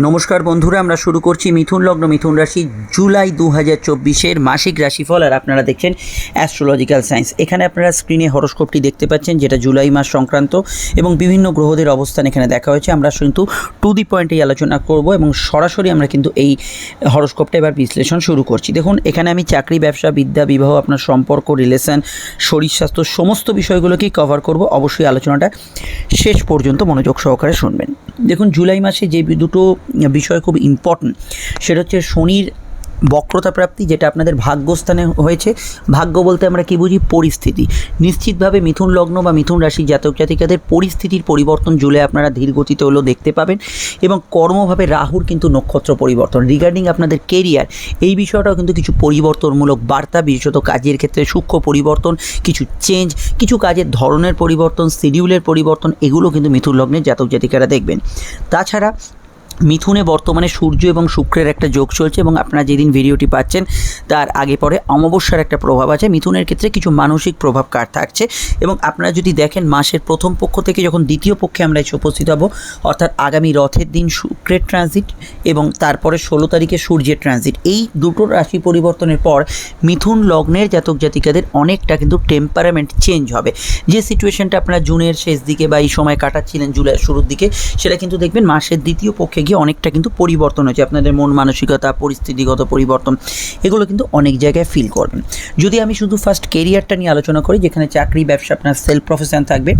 নমস্কার বন্ধুরা, আমরা শুরু করছি মিথুন লগ্ন, মিথুন রাশি, জুলাই দু হাজার চব্বিশের মাসিক রাশিফল আর আপনারা দেখছেন অ্যাস্ট্রোলজিক্যাল সায়েন্স এখানে আপনারা স্ক্রিনে হরস্কোপটি দেখতে পাচ্ছেন, যেটা জুলাই মাস সংক্রান্ত এবং বিভিন্ন গ্রহদের অবস্থান এখানে দেখা হয়েছে। আমরা কিন্তু টু দি পয়েন্টেই আলোচনা করব এবং সরাসরি আমরা কিন্তু এই হরস্কোপটা এবার বিশ্লেষণ শুরু করছি। দেখুন, এখানে আমি চাকরি, ব্যবসা, বিদ্যা, বিবাহ, আপনার সম্পর্ক রিলেশন শরীর স্বাস্থ্য সমস্ত বিষয়গুলোকেই কভার করব। অবশ্যই আলোচনাটা শেষ পর্যন্ত মনোযোগ সহকারে শুনবেন। দেখুন জুলাই মাসে যে দুটো বিষয় খুব ইম্পর্ট্যান্ট সেটা হচ্ছে শনির বক্রতা প্রাপ্তি যেটা আপনাদের ভাগ্যস্থানে হয়েছে। ভাগ্য বলতে আমরা কি বুঝি? পরিস্থিতি। নিশ্চিতভাবে মিথুন লগ্ন বা মিথুন রাশি জাতক জাতিকাদের পরিস্থিতির পরিবর্তন জুলে আপনারা ধীর গতিতে হলেও দেখতে পাবেন এবং কর্মভাবে রাহুর কিন্তু নক্ষত্র পরিবর্তন। রিগার্ডিং আপনাদের কেরিয়ার এই বিষয়টাও কিন্তু কিছু পরিবর্তনমূলক বার্তা, বিশেষত কাজের ক্ষেত্রে সূক্ষ্ম পরিবর্তন, কিছু চেঞ্জ কিছু কাজের ধরনের পরিবর্তন শিডিউলের পরিবর্তন, এগুলো কিন্তু মিথুন লগ্নের জাতক জাতিকারা দেখবেন। তাছাড়া মিথুনে বর্তমানে সূর্য এবং শুক্রের একটা যোগ চলছে এবং আপনারা যেদিন ভিডিওটি পাচ্ছেন, তার আগে পরে অমাবস্যার একটা প্রভাব আছে। মিথুনের ক্ষেত্রে কিছু মানসিক প্রভাব কার থাকছে এবং আপনারা যদি দেখেন, মাসের প্রথম পক্ষ থেকে যখন দ্বিতীয় পক্ষে আমরা এসে উপস্থিত হব, অর্থাৎ আগামী রথের দিন শুক্রের ট্রানজিট এবং তারপরে ষোলো তারিখে সূর্যের ট্রানজিট এই দুটো রাশি পরিবর্তনের পর মিথুন লগ্নের জাতক জাতিকাদের অনেকটা কিন্তু টেম্পারামেন্ট চেঞ্জ হবে। যে সিচুয়েশনটা আপনারা জুনের শেষ দিকে বা এই সময় কাটাচ্ছিলেন জুলাই শুরুর দিকে, সেটা কিন্তু দেখবেন মাসের দ্বিতীয় পক্ষে গিয়ে অনেকটা কিন্তু পরিবর্তন হয়েছে। আপনাদের মন মানসিকতা, পরিস্থিতিগত পরিবর্তন, এগুলো কিন্তু অনেক জায়গায় ফিল করবেন। যদি আমি শুধু ফার্স্ট কেরিয়ারটা নিয়ে আলোচনা করি, যেখানে চাকরি, ব্যবসা, আপনার সেলফ প্রফেশন থাকবে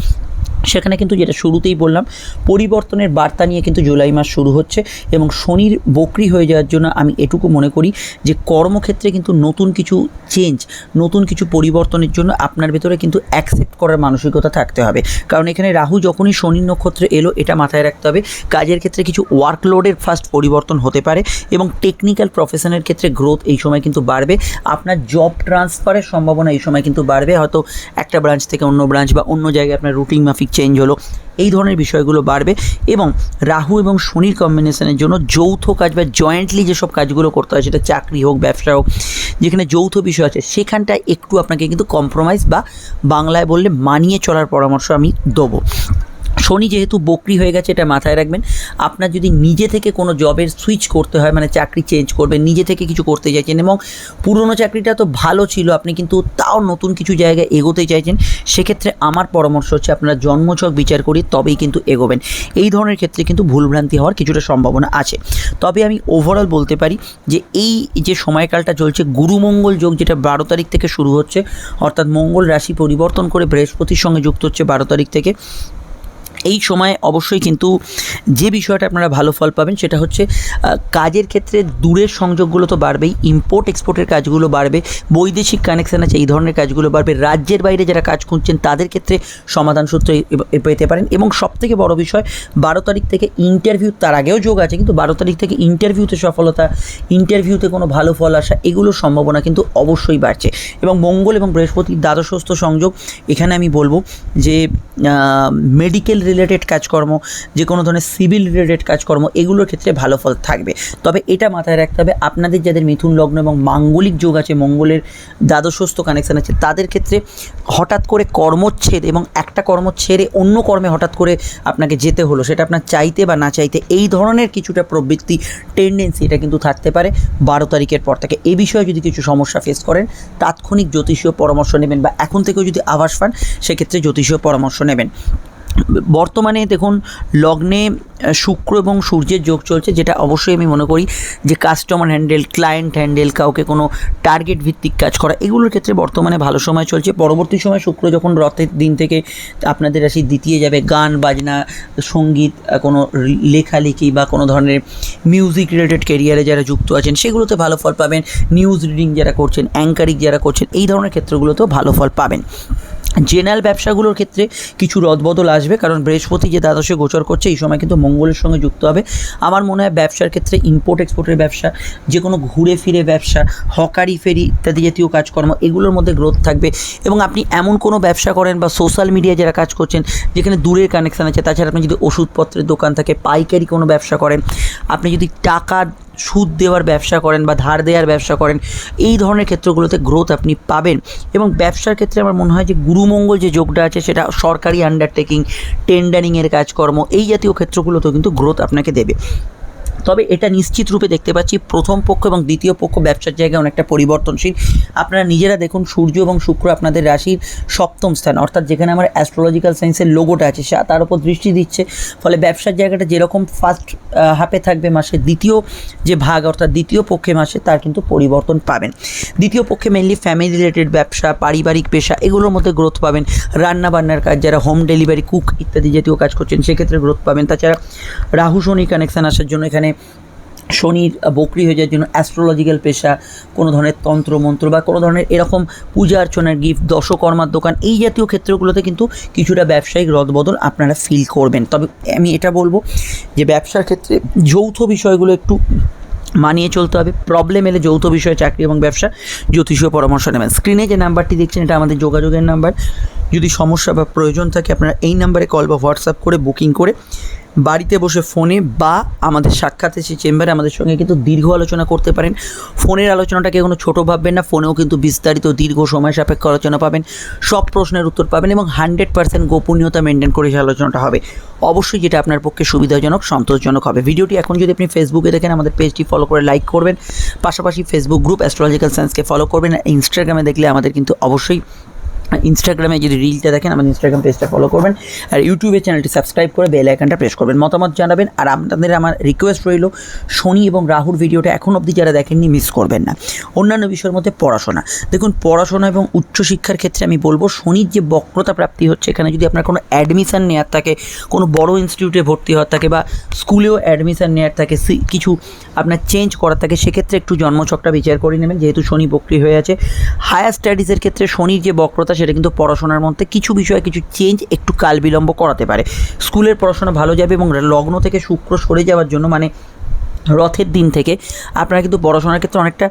সেখানে কিন্তু যেটা শুরুতেই বললাম, পরিবর্তনের বার্তা নিয়ে কিন্তু জুলাই মাস শুরু হচ্ছে এবং শনির বকরি হয়ে যাওয়ার জন্য আমি এটুকু মনে করি যে কর্মক্ষেত্রে কিন্তু নতুন কিছু চেঞ্জ নতুন কিছু পরিবর্তনের জন্য আপনার ভেতরে কিন্তু অ্যাকসেপ্ট করার মানসিকতা থাকতে হবে। কারণ এখানে রাহু যখনই শনির নক্ষত্রে এলো, এটা মাথায় রাখতে হবে। কাজের ক্ষেত্রে কিছু ওয়ার্কলোডের ফার্স্ট পরিবর্তন হতে পারে এবং টেকনিক্যাল প্রফেশনের ক্ষেত্রে গ্রোথ এই সময় কিন্তু বাড়বে। আপনার জব ট্রান্সফারের সম্ভাবনা এই সময় কিন্তু বাড়বে। হয়তো একটা ব্রাঞ্চ থেকে অন্য ব্রাঞ্চ বা অন্য জায়গায় আপনার রুটিন মাফিক চেঞ্জ হলো। এই ধরনের বিষয়গুলো বাড়বে এবং রাহু এবং শনির কম্বিনেশনের জন্য যৌথ কাজ বা জয়েন্টলি যেসব কাজগুলো করতে হয় সেটা চাকরি হোক, ব্যবসা হোক, যেখানে যৌথ বিষয় আছে, সেখানটায় একটু আপনাকে কিন্তু কম্প্রোমাইজ বা বাংলায় বললে মানিয়ে চলার পরামর্শ আমি দেবো। শনি যেহেতু বকরি হয়ে গেছে, এটা মাথায় রাখবেন। আপনার যদি নিজে থেকে কোনো জবের সুইচ করতে হয় মানে চাকরি চেঞ্জ করবেন, নিজে থেকে কিছু করতে চাইছেন এবং পুরনো চাকরিটা তো ভালো ছিল, আপনি কিন্তু তাও নতুন কিছু জায়গায় এগোতে চাইছেন, সেক্ষেত্রে আমার পরামর্শ হচ্ছে আপনারা জন্মছক বিচার করি তবেই কিন্তু এগোবেন। এই ধরনের ক্ষেত্রে কিন্তু ভুলভ্রান্তি হওয়ার কিছুটা সম্ভাবনা আছে। তবে আমি ওভারঅল বলতে পারি যে, এই যে সময়কালটা চলছে, গুরুমঙ্গল যোগ যেটা বারো তারিখ থেকে শুরু হচ্ছে, অর্থাৎ মঙ্গল রাশি পরিবর্তন করে বৃহস্পতির সঙ্গে যুক্ত হচ্ছে বারো তারিখ থেকে এই সময় অবশ্যই কিন্তু যে বিষয়টা আপনারা ভালো ফল পাবেন সেটা হচ্ছে কাজের ক্ষেত্রে দূরের সংযোগগুলো তো বাড়বেই ইম্পোর্ট এক্সপোর্টের কাজগুলো বাড়বে, বৈদেশিক কানেকশান আছে, এই ধরনের কাজগুলো বাড়বে, রাজ্যের বাইরে যারা কাজ খুঁজছেন তাদের ক্ষেত্রে সমাধান সূত্র পেতে পারেন। এবং সবথেকে বড় বিষয়, বারো তারিখ থেকে ইন্টারভিউ তার আগেও যোগ আছে, কিন্তু বারো তারিখ থেকে ইন্টারভিউতে সফলতা ইন্টারভিউতে কোনো ভালো ফল আসা, এগুলোর সম্ভাবনা কিন্তু অবশ্যই বাড়ছে। এবং মঙ্গল এবং বৃহস্পতির দ্বাদশস্থ সংযোগ, এখানে আমি বলব যে মেডিকেল রিলেটেড কাজকর্ম যে কোনো ধরনের সিভিল রিলেটেড কাজকর্ম, এগুলোর ক্ষেত্রে ভালো ফল থাকবে। তবে এটা মাথায় রাখতে হবে, আপনাদের যাদের মিথুন লগ্ন এবং মাঙ্গলিক যোগ আছে, মঙ্গলের দ্বাদশস্থ কানেকশান আছে, তাদের ক্ষেত্রে হঠাৎ করে কর্মচ্ছেদ এবং একটা কর্ম ছেড়ে অন্য কর্মে হঠাৎ করে আপনাকে যেতে হলো, সেটা আপনার চাইতে বা না চাইতে, এই ধরনের কিছুটা প্রবৃত্তি টেন্ডেন্সি এটা কিন্তু থাকতে পারে। বারো তারিখের পর থেকে এই বিষয়ে যদি কিছু সমস্যা ফেস করেন, তাৎক্ষণিক জ্যোতিষীয় পরামর্শ নেবেন বা এখন থেকেও যদি আভাস পান, সেক্ষেত্রে জ্যোতিষীয় পরামর্শ নেবেন। বর্তমানে দেখুন, লগ্নে শুক্র এবং সূর্যের যোগ চলছে, যেটা অবশ্যই আমি মনে করি যে কাস্টমার হ্যান্ডেল ক্লায়েন্ট হ্যান্ডেল কাউকে কোনো টার্গেট ভিত্তিক কাজ করা, এগুলোর ক্ষেত্রে বর্তমানে ভালো সময় চলছে। পরবর্তী সময় শুক্র যখন রথের দিন থেকে আপনাদের রাশি দ্বিতীয় যাবে, গান, বাজনা, সংগীত কোনো লেখালেখি বা কোনো ধরনের মিউজিক রিলেটেড কেরিয়ারে যারা যুক্ত আছেন, সেগুলোতে ভালো ফল পাবেন। নিউজ রিডিং যারা করছেন অ্যাঙ্কারিং যারা করছেন, এই ধরনের ক্ষেত্রগুলোতেও ভালো ফল পাবেন। জেনারেল ব্যবসাগুলোর ক্ষেত্রে কিছু রদবদল আসবে, কারণ বৃহস্পতি যে দ্বাদশে গোচর করছে, এই সময় কিন্তু মঙ্গলের সঙ্গে যুক্ত হবে। আমার মনে হয় ব্যবসার ক্ষেত্রে ইম্পোর্ট এক্সপোর্টের ব্যবসা যে কোনো ঘুরে ফিরে ব্যবসা, হকারি ফেরি ইত্যাদি জাতীয় কাজকর্ম, এগুলোর মধ্যে গ্রোথ থাকবে। এবং আপনি এমন কোনো ব্যবসা করেন বা সোশ্যাল মিডিয়ায় যারা কাজ করছেন, যেখানে দূরের কানেকশান আছে, তাছাড়া আপনি যদি ওষুধপত্রের দোকান থাকে, পাইকারি কোনো ব্যবসা করেন, আপনি যদি টাকা সুদ দেওয়ার ব্যবসা করেন বা ধার দেওয়ার ব্যবসা করেন, এই ধরনের ক্ষেত্রগুলোতে গ্রোথ আপনি পাবেন। এবং ব্যবসার ক্ষেত্রে আমার মনে হয় যে গুরুমঙ্গল যে যোগটা আছে, সেটা সরকারি আন্ডারটেকিং টেন্ডারিংয়ের কাজকর্ম, এই জাতীয় ক্ষেত্রগুলোতেও কিন্তু গ্রোথ আপনাকে দেবে। তবে এটা নিশ্চিত রূপে দেখতে পাচ্ছি প্রথম পক্ষ এবং দ্বিতীয় পক্ষ ব্যবসার জায়গায় অনেকটা পরিবর্তনশীল। আপনারা নিজেরা দেখুন সূর্য এবং শুক্র আপনাদের রাশির সপ্তম স্থান, অর্থাৎ যেখানে আমার অ্যাস্ট্রোলজিক্যাল সায়েন্সের লোগোটা আছে, সে তার উপর দৃষ্টি দিচ্ছে। ফলে ব্যবসার জায়গাটা যেরকম ফার্স্ট হাফে থাকবে মাসে দ্বিতীয় যে ভাগ, অর্থাৎ দ্বিতীয় পক্ষে মাসে, তার কিন্তু পরিবর্তন পাবেন। দ্বিতীয় পক্ষে মেনলি ফ্যামিলি রিলেটেড ব্যবসা, পারিবারিক পেশা, এগুলোর মধ্যে গ্রোথ পাবেন। রান্না বান্নার কাজ, যারা হোম ডেলিভারি কুক ইত্যাদি জাতীয় কাজ করছেন, সেক্ষেত্রে গ্রোথ পাবেন। তাছাড়া রাহু শনি কানেকশান আসার জন্য এখানে শনির বকরি হয়ে যাওয়ার জন্য অ্যাস্ট্রোলজিক্যাল পেশা, কোনো ধরনের তন্ত্র, মন্ত্র বা কোনো ধরনের এরকম পূজা অর্চনার গিফট দশকর্মার দোকান, এই জাতীয় ক্ষেত্রগুলোতে কিন্তু কিছুটা ব্যবসায়িক রদবদল আপনারা ফিল করবেন। তবে আমি এটা বলব যে ব্যবসার ক্ষেত্রে যৌথ বিষয়গুলো একটু মানিয়ে চলতে হবে। প্রবলেম এলে যৌথ বিষয়ে চাকরি এবং ব্যবসা, জ্যোতিষীয় পরামর্শ নেবেন। স্ক্রিনে যে নাম্বারটি দেখছেন, এটা আমাদের যোগাযোগের নাম্বার। যদি সমস্যা বা প্রয়োজন থাকে, আপনারা এই নাম্বারে কল বা হোয়াটসঅ্যাপ করে বুকিং করে বাড়িতে বসে ফোনে বা আমাদের সাক্ষাৎ এসে চেম্বারে আমাদের সঙ্গে কিন্তু দীর্ঘ আলোচনা করতে পারেন। ফোনের আলোচনাটাকে কোনো ছোটো ভাববেন না, ফোনেও কিন্তু বিস্তারিত দীর্ঘ সময় সাপেক্ষ আলোচনা পাবেন, সব প্রশ্নের উত্তর পাবেন এবং হান্ড্রেড পার্সেন্ট গোপনীয়তা মেনটেন করে সেই আলোচনাটা হবে। অবশ্যই যেটা আপনার পক্ষে সুবিধাজনক, সন্তোষজনক হবে। ভিডিওটি এখন যদি আপনি ফেসবুকে দেখেন, আমাদের পেজটি ফলো করে লাইক করবেন। পাশাপাশি ফেসবুক গ্রুপ অ্যাস্ট্রোলজিক্যাল সায়েন্সকে ফলো করবেন। ইনস্টাগ্রামে দেখলে আমাদের কিন্তু অবশ্যই ইনস্টাগ্রামে যদি রিলটা দেখেন, আমাদের ইনস্টাগ্রাম পেজটা ফলো করবেন আর ইউটিউবে চ্যানেলটি সাবস্ক্রাইব করে বেল আইকনটা প্রেস করবেন। মতামত জানাবেন আর আপনাদের আমার রিকোয়েস্ট রইল, শনি এবং রাহুর ভিডিওটা এখন অবধি যারা দেখেননি মিস করবেন না। অন্যান্য বিষয়ের মধ্যে পড়াশোনা। দেখুন, পড়াশোনা এবং উচ্চশিক্ষার ক্ষেত্রে আমি বলব, শনির যে বক্রতা প্রাপ্তি হচ্ছে, এখানে যদি আপনার কোনো অ্যাডমিশান নেওয়ার থাকে, কোনো বড় ইনস্টিটিউটে ভর্তি হওয়ার থাকে বা স্কুলেও অ্যাডমিশান নেওয়ার থাকে কিছু আপনার চেঞ্জ করার থাকে, সেক্ষেত্রে একটু জন্মছকটা বিচার করে নেবেন, যেহেতু শনি বক্রি হয়ে আছে। হায়ার স্টাডিজের ক্ষেত্রে শনির যে বক্রতা সেটা কিন্তু পড়াশোনার মধ্যে কিছু বিষয়ে কিছু চেঞ্জ একটু কাল বিলম্ব করাতে পারে। স্কুলের পড়াশোনা ভালো যাবে এবং লগ্ন থেকে শুক্র সরে যাওয়ার জন্য মানে রথের দিন থেকে আপনারা কিন্তু পড়াশোনার ক্ষেত্রে অনেকটা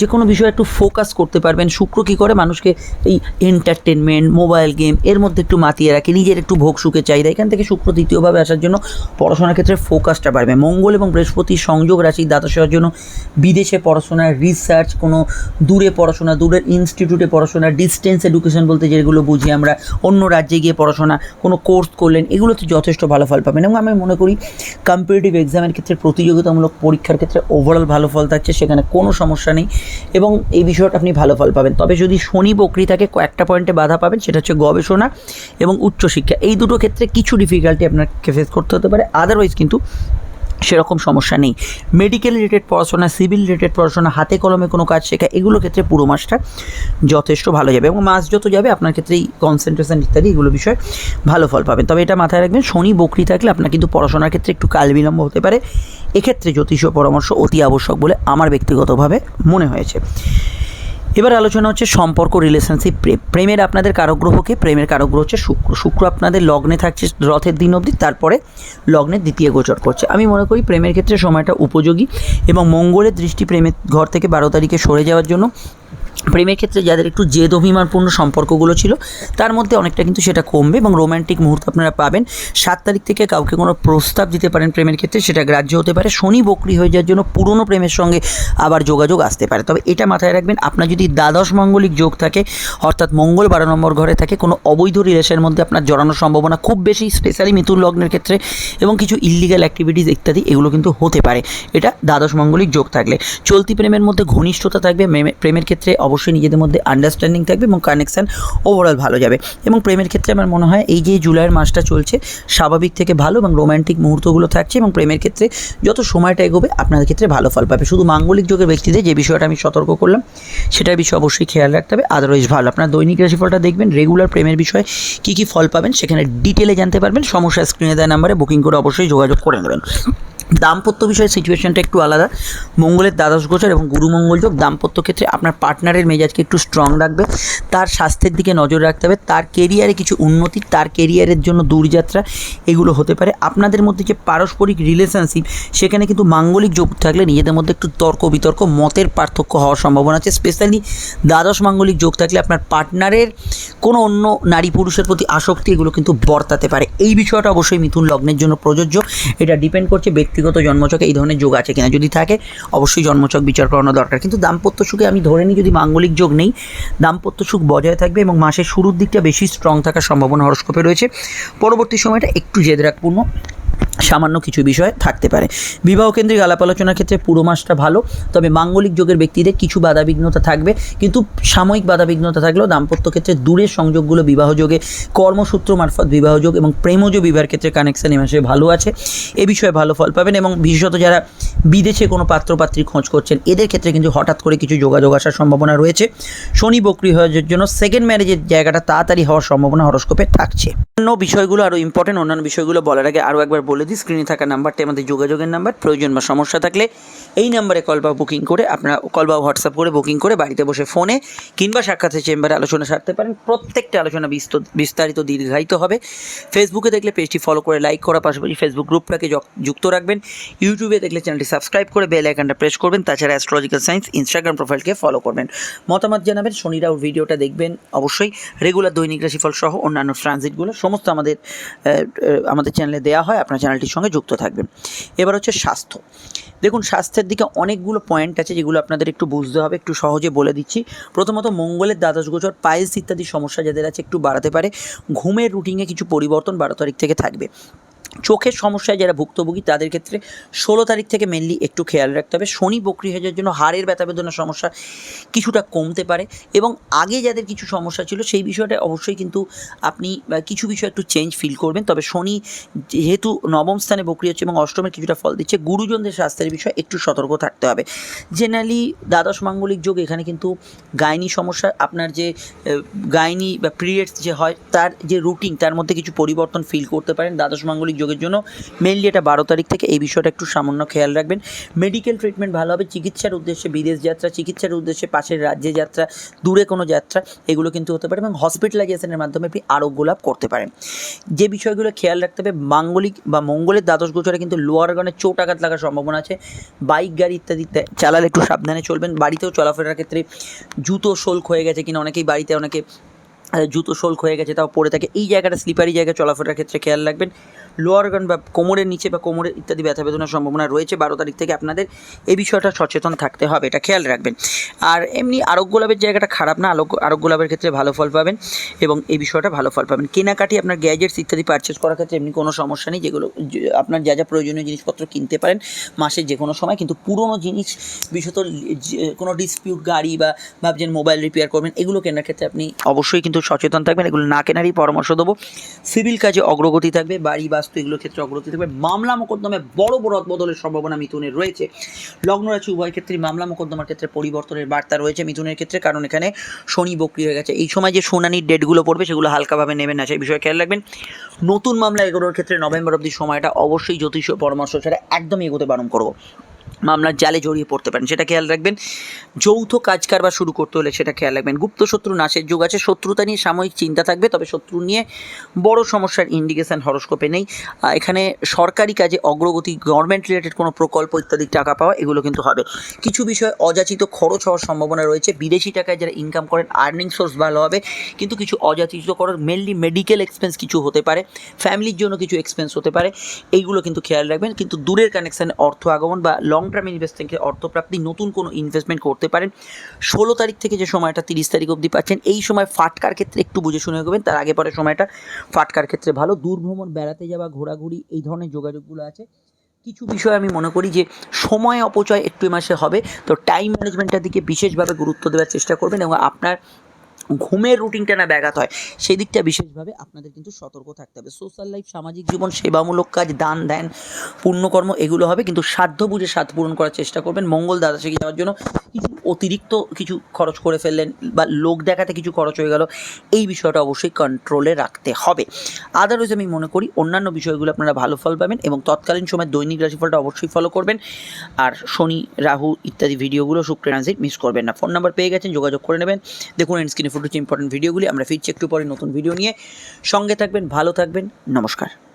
যে কোনো বিষয়ে একটু ফোকাস করতে পারবেন। শুক্র কী করে? মানুষকে এই এন্টারটেনমেন্ট মোবাইল গেম এর মধ্যে একটু মাতিয়ে রাখে, নিজের একটু ভোগ সুখে চাহিদা। এখান থেকে শুক্র দ্বিতীয়ভাবে আসার জন্য পড়াশোনার ক্ষেত্রে ফোকাসটা বাড়বে। মঙ্গল এবং বৃহস্পতির সংযোগ রাশি দ্বাদশ হওয়ার জন্য বিদেশে পড়াশোনা রিসার্চ কোনো দূরে পড়াশোনা, দূরের ইনস্টিটিউটে পড়াশোনা ডিস্টেন্স এডুকেশন বলতে যেগুলো বুঝি আমরা, অন্য রাজ্যে গিয়ে পড়াশোনা, কোনো কোর্স করলেন, এগুলোতে যথেষ্ট ভালো ফল পাবেন। এবং আমি মনে করি কম্পিটিটিভ এক্সামের ক্ষেত্রে প্রতিযোগিতামূলক পরীক্ষার ক্ষেত্রে ওভারঅল ভালো ফল থাকছে, সেখানে কোনো সমস্যা নেই। এবং এই বিষয়টা আপনি ভালো ফল পাবেন। তবে যদি শনি বকরি থাকে, কয়েকটা পয়েন্টে বাধা পাবেন, সেটা হচ্ছে গবেষণা এবং উচ্চশিক্ষা। এই দুটো ক্ষেত্রে কিছু ডিফিকাল্টি আপনাকে ফেস করতে হতে পারে। আদারওয়াইজ কিন্তু সেরকম সমস্যা নেই। মেডিকেল রিলেটেড পড়াশোনা সিভিল রিলেটেড পড়াশোনা, হাতে কলমে কোনো কাজ শেখা, এগুলোর ক্ষেত্রে পুরো মাসটা যথেষ্ট ভালো যাবে এবং মাস যত যাবে আপনার ক্ষেত্রেই কনসেন্ট্রেশন ইত্যাদি এগুলো বিষয়ে ভালো ফল পাবেন। তবে এটা মাথায় রাখবেন, শনি বকরি থাকলে আপনার কিন্তু পড়াশোনার ক্ষেত্রে একটু কাল বিলম্ব হতে পারে। এক্ষেত্রে জ্যোতিষীয় পরামর্শ অতি আবশ্যক বলে আমার ব্যক্তিগতভাবে মনে হয়েছে। এবার আলোচনা হচ্ছে সম্পর্ক রিলেশনশিপ প্রেম। প্রেমের আপনাদের কারগ্রহকে প্রেমের কারগ্রহ হচ্ছে শুক্র। শুক্র আপনাদের লগ্নে থাকছে রথের দিন অবধি, তারপরে লগ্নের দ্বিতীয় গোচর করছে। আমি মনে করি প্রেমের ক্ষেত্রে সময়টা উপযোগী এবং মঙ্গলের দৃষ্টি প্রেমের ঘর থেকে বারো তারিখে সরে যাওয়ার জন্য প্রেমের ক্ষেত্রে যাদের একটু জেদ অভিমানপূর্ণ সম্পর্কগুলো ছিল, তার মধ্যে অনেকটা কিন্তু সেটা কমবে এবং রোম্যান্টিক মুহূর্ত আপনারা পাবেন। সাত তারিখ থেকে কাউকে কোনো প্রস্তাব দিতে পারেন প্রেমের ক্ষেত্রে, সেটা গ্রাহ্য হতে পারে। শনি বকরি হয়ে যাওয়ার জন্য পুরনো প্রেমের সঙ্গে আবার যোগাযোগ আসতে পারে। তবে এটা মাথায় রাখবেন, আপনার যদি দ্বাদশ মঙ্গলিক যোগ থাকে, অর্থাৎ মঙ্গল বারো নম্বর ঘরে থাকে, কোনো অবৈধ রিলেশনের মধ্যে আপনার জড়ানোর সম্ভাবনা খুব বেশি স্পেশালি মিথুন লগ্নের ক্ষেত্রে এবং কিছু ইলিগাল অ্যাক্টিভিটিস ইত্যাদি, এগুলো কিন্তু হতে পারে। এটা দ্বাদশ মঙ্গলিক যোগ থাকলে। চলতি প্রেমের মধ্যে ঘনিষ্ঠতা থাকবে প্রেমের ক্ষেত্রে অবশ্যই নিজেদের মধ্যে আন্ডারস্ট্যান্ডিং থাকবে এবং কানেকশান ওভারঅল ভালো যাবে। এবং প্রেমের ক্ষেত্রে আমার মনে হয় এই যে জুলাইয়ের মাসটা চলছে, স্বাভাবিক থেকে ভালো এবং রোম্যান্টিক মুহূর্তগুলো থাকছে এবং প্রেমের ক্ষেত্রে যত সময়টা এগোবে, আপনাদের ক্ষেত্রে ভালো ফল পাবে। শুধু মাঙ্গলিক যোগের ব্যক্তিদের যে বিষয়টা আমি সতর্ক করলাম, সেটার বিষয়ে অবশ্যই খেয়াল রাখতে হবে। আদারওয়াইজ ভালো। আপনার দৈনিক রাশিফলটা দেখবেন রেগুলার প্রেমের বিষয়ে কী কী ফল পাবেন, সেখানে ডিটেলে জানতে পারবেন। সমস্যা স্ক্রিনে দেওয়া নাম্বারে বুকিং করে অবশ্যই যোগাযোগ করে নেবেন। দাম্পত্য বিষয়ে সিচুয়েশনটা একটু আলাদা। মঙ্গলের দ্বাদশ গোচর এবং গুরু মঙ্গল যোগ দাম্পত্য ক্ষেত্রে আপনার পার্টনারের মেজাজকে একটু স্ট্রং রাখবে। তার স্বাস্থ্যের দিকে নজর রাখতে হবে। তার কেরিয়ারে কিছু উন্নতি, তার কেরিয়ারের জন্য দূরযাত্রা, এগুলো হতে পারে। আপনাদের মধ্যে যে পারস্পরিক রিলেশনশিপ সেখানে কিন্তু মাঙ্গলিক যোগ থাকলে নিজেদের মধ্যে একটু তর্ক বিতর্ক, মতের পার্থক্য হওয়ার সম্ভাবনা আছে। স্পেশালি দ্বাদশ মাঙ্গলিক যোগ থাকলে আপনার পার্টনারের কোনো অন্য নারী পুরুষের প্রতি আসক্তি এগুলো কিন্তু বর্তাতে পারে। এই বিষয়টা অবশ্যই মিথুন লগ্নের জন্য প্রযোজ্য। এটা ডিপেন্ড করছে ব্যক্তিগত জন্মচকে এই ধরনের যোগ আছে কিনা যদি থাকে, অবশ্যই জন্মচক বিচার করানো দরকার। কিন্তু দাম্পত্য সুখে আমি ধরে নিই যদি মাঙ্গলিক যোগ নেই, দাম্পত্য সুখ বজায় থাকবে এবং মাসের শুরুর দিকটা বেশি স্ট্রং থাকার সম্ভাবনা হরস্কোপে রয়েছে। পরবর্তী সময়টা একটু জেদরাকপূর্ণ সামান্য কিছু বিষয় থাকতে পারে। বিবাহ কেন্দ্রিক আলাপ আলোচনার ক্ষেত্রে পুরো মাসটা ভালো, তবে মাঙ্গলিক যোগের ব্যক্তিদের কিছু বাধাবিঘ্নতা থাকবে। কিন্তু সাময়িক বাধাবিঘ্নতা থাকলেও দাম্পত্য ক্ষেত্রে দূরের সংযোগগুলো বিবাহ যোগে, কর্মসূত্র মারফত বিবাহ যোগ এবং প্রেমজ বিবাহের ক্ষেত্রে কানেকশন এই মাসে ভালো আছে। এ বিষয়ে ভালো ফল পাবেন এবং বিশেষত যারা বিদেশে কোনো পাত্রপাত্রী খোঁজ করছেন, এদের ক্ষেত্রে কিন্তু হঠাৎ করে কিছু যোগাযোগ আসার সম্ভাবনা রয়েছে। শনি বক্রি হওয়ার জন্য সেকেন্ড ম্যারেজের জায়গাটা তাড়াতাড়ি হওয়ার সম্ভাবনা হরস্কোপে থাকছে। অন্য বিষয়গুলো আরও ইম্পর্টেন্ট অন্যান্য বিষয়গুলো বলার আগে আরও একবার বলে দিই স্ক্রিনে থাকা নাম্বারটি আমাদের যোগাযোগের নাম্বার, প্রয়োজন বা সমস্যা থাকলে এই নাম্বারে কল বা বুকিং করে আপনারা কল বা হোয়াটসঅ্যাপ করে বুকিং করে বাড়িতে বসে ফোনে কিংবা সাক্ষাতের চেম্বারে আলোচনা সারতে পারেন। প্রত্যেকটা আলোচনা বিস্ত- বিস্তারিত, দীর্ঘায়িত হবে। ফেসবুকে দেখলে পেজটি ফলো করে লাইক করার পাশাপাশি ফেসবুক গ্রুপটাকে যক- যুক্ত রাখবেন। ইউটিউবে দেখলে চ্যানেলটি সাবস্ক্রাইব করে বেল আইকনটা প্রেস করবেন। তাছাড়া অ্যাস্ট্রোলজিক্যাল সায়েন্স ইনস্টাগ্রাম প্রোফাইলকে ফলো করবেন। মতামত জানাবেন শনিরাও ভিডিওটা দেখবেন অবশ্যই। রেগুলার দৈনিক রাশিফল সহ অন্যান্য ট্রানজিটগুলো সমস্ত আমাদের আমাদের চ্যানেলে দেওয়া হয়। আপনার চ্যানেলটির সঙ্গে যুক্ত থাকবেন। এবার হচ্ছে স্বাস্থ্য। দেখুন, স্বাস্থ্যের দিকে অনেকগুলো পয়েন্ট আছে যেগুলো আপনাদের একটু বুঝতে হবে, একটু সহজে বলে দিচ্ছি। প্রথমত মঙ্গলের দ্বাদশ গোচর পায়েস ইত্যাদি সমস্যা যাদের আছে একটু বাড়াতে পারে। ঘুমের রুটিনে কিছু পরিবর্তন বারো তারিখ থেকে থাকবে। চোখের সমস্যায় যারা ভুক্তভোগী, তাদের ক্ষেত্রে ষোলো তারিখ থেকে মেনলি একটু খেয়াল রাখতে হবে। শনি বক্রি যাওয়ার জন্য হাড়ের ব্যথা বেদনার সমস্যা কিছুটা কমতে পারে এবং আগে যাদের কিছু সমস্যা ছিল সেই বিষয়টা অবশ্যই কিন্তু আপনি কিছু বিষয় একটু চেঞ্জ ফিল করবেন। তবে শনি যেহেতু নবম স্থানে বক্রি হচ্ছে এবং অষ্টমের কিছুটা ফল দিচ্ছে, গুরুজনদের স্বাস্থ্যের বিষয়ে একটু সতর্ক থাকতে হবে। জেনারেলি দ্বাদশ মাঙ্গলিক যোগ এখানে কিন্তু গাইনি সমস্যা, আপনার যে গাইনি বা পিরিয়ডস যে হয়, তার যে রুটিন তার মধ্যে কিছু পরিবর্তন ফিল করতে পারেন। দ্বাদশ মাঙ্গলিক যোগের জন্য মেনলি এটা বারো তারিখ থেকে এই বিষয়টা একটু সামান্য খেয়াল রাখবেন। মেডিকেল ট্রিটমেন্ট ভালো হবে, চিকিৎসার উদ্দেশ্যে বিদেশ যাত্রা, চিকিৎসার উদ্দেশ্যে পাশের রাজ্যে যাত্রা, দূরে কোনো যাত্রা, এগুলো কিন্তু হতে পারে এবং হসপিটালাইজেশনের মাধ্যমে আপনি আরোগ্য লাভ করতে পারেন। যে বিষয়গুলো খেয়াল রাখতে হবে, মাঙ্গলিক বা মঙ্গলের দ্বাদশ গোচরে কিন্তু লোয়ার অর্গানে চোট আঘাত লাগার সম্ভাবনা আছে বাইক গাড়ি ইত্যাদিতে চালালে একটু সাবধানে চলবেন, বাড়িতেও চলাফেরার ক্ষেত্রে জুতো শোল্ক হয়ে গেছে কিনা, অনেকেই বাড়িতে অনেকে জুতো শোল্ক হয়ে গেছে তাও পড়ে থাকে, এই জায়গাটা স্লিপারি জায়গায় চলাফেরার ক্ষেত্রে খেয়াল রাখবেন। লোয়ার গান বা কোমরের নিচে বা কোমরের ইত্যাদি ব্যথা বেদনার সম্ভাবনা রয়েছে, বারো তারিখ থেকে আপনাদের এই বিষয়টা সচেতন থাকতে হবে, এটা খেয়াল রাখবেন। আর এমনি আরোগ্য লাভের জায়গাটা খারাপ না আরোগ্য আরোগ্য লাভের ক্ষেত্রে ভালো ফল পাবেন এবং এই বিষয়টা ভালো ফল পাবেন। কেনাকাটি, আপনার গ্যাজেটস ইত্যাদি পারচেস করার ক্ষেত্রে এমনি কোনো সমস্যা নেই, যেগুলো আপনার যা যা প্রয়োজনীয় জিনিসপত্র কিনতে পারেন মাসের যে কোনো সময়, কিন্তু পুরনো জিনিস, বিশেষত কোনো ডিসপিউট গাড়ি বা ভাবছেন মোবাইল রিপেয়ার করবেন, এগুলো কেনার ক্ষেত্রে আপনি অবশ্যই কিন্তু সচেতন থাকবেন, এগুলো না কেনারই পরামর্শ দেবো। সিভিল কাজে অগ্রগতি থাকবে, বাড়ি বাস্তু এগুলোর ক্ষেত্রে অগ্রগতি থাকবে। মামলা মোকদ্দমে বড় বড় বদলের সম্ভাবনা মিথুনের রয়েছে। লগ্ন রাশি উভয় ক্ষেত্রে মামলা মোকদ্দমার ক্ষেত্রে পরিবর্তনের বার্তা রয়েছে মিথুনের ক্ষেত্রে, কারণ এখানে শনি বক্রি হয়ে গেছে। এই সময় যে শুনানির ডেটগুলো পড়বে সেগুলো হালকাভাবে নেবেন না, সেই বিষয়ে খেয়াল রাখবেন। নতুন মামলা এগোনোর ক্ষেত্রে নভেম্বর অবধি সময়টা অবশ্যই জ্যোতিষ পরামর্শ ছাড়া একদমই এগোতে বারণ করব। মামলার জালে জড়িয়ে পড়তে পারেন। সেটা খেয়াল রাখবেন। যৌথ কাজ কারবার শুরু করতে হলে সেটা খেয়াল রাখবেন। গুপ্ত শত্রু নাশের যোগ আছে। শত্রুতা নিয়ে সাময়িক চিন্তা থাকবে, তবে শত্রু নিয়ে বড় সমস্যার ইন্ডিকেশন হরস্কোপে নেই। এখানে সরকারি কাজে অগ্রগতি গভর্নমেন্ট রিলেটেড কোনো প্রকল্প ইত্যাদি টাকা পাওয়া, এগুলো কিন্তু হবে। কিছু বিষয়ে অযাচিত খরচ হওয়ার সম্ভাবনা রয়েছে। বিদেশি টাকায় যারা ইনকাম করেন আর্নিং সোর্স ভালো হবে। কিন্তু কিছু অযাচিত খরচ মেনলি মেডিকেল এক্সপেন্স কিছু হতে পারে। ফ্যামিলির জন্য কিছু এক্সপেন্স হতে পারে। এইগুলো কিন্তু খেয়াল রাখবেন। কিন্তু দূরের কানেকশানে অর্থ আগমন বা লং টার্ম ইনভেস্ট থেকে অর্থপ্রাপ্তি, নতুন কোনো ইনভেস্টমেন্ট করতে পারেন। ষোলো তারিখ থেকে যে সময়টা, তিরিশ তারিখ অবধি পাচ্ছেন, এই সময় ফাটকার ক্ষেত্রে একটু বুঝে শুনে এগোবেন তার আগে পরে সময়টা ফাটকার ক্ষেত্রে ভালো। দূর ভ্রমণ বেড়াতে যাওয়া, ঘোরাঘুরি, এই ধরনের যোগাযোগগুলো আছে। কিছু বিষয় আমি মনে করি যে, সময় অপচয় একটু মাসে হবে। তো টাইম ম্যানেজমেন্টের দিকে বিশেষভাবে গুরুত্ব দেওয়ার চেষ্টা করবেন এবং আপনার ঘুমের রুটিনটা না ব্যাঘাত হয়। সেই দিকটা বিশেষভাবে আপনাদের কিন্তু সতর্ক থাকতে হবে। সোশ্যাল লাইফ সামাজিক জীবন, সেবামূলক কাজ, দান, ধ্যান, পুণ্যকর্ম, এগুলো হবে কিন্তু সাধ্য বুঝে সাধ্য পূরণ করার চেষ্টা করবেন। মঙ্গল দাদা শিখে যাওয়ার জন্য কিছু অতিরিক্ত কিছু খরচ করে ফেললেন বা লোক দেখাতে কিছু খরচ হয়ে গেল, এই বিষয়টা অবশ্যই কন্ট্রোলে রাখতে হবে। আদারওয়াইজ আমি মনে করি অন্যান্য বিষয়গুলো আপনারা ভালো ফল পাবেন এবং তৎকালীন সময় দৈনিক রাশিফলটা অবশ্যই ফলো করবেন। আর শনি, রাহু ইত্যাদি ভিডিওগুলো শুক্র মিস করবেন না। ফোন নাম্বার পেয়ে গেছেন, যোগাযোগ করে নেবেন। দেখুন স্ক্রিনে ফুটেছে ইম্পর্টেন্ট ভিডিওগুলি আমরা ফিরছি একটু পরে নতুন ভিডিও নিয়ে। সঙ্গে থাকবেন, ভালো থাকবেন, নমস্কার।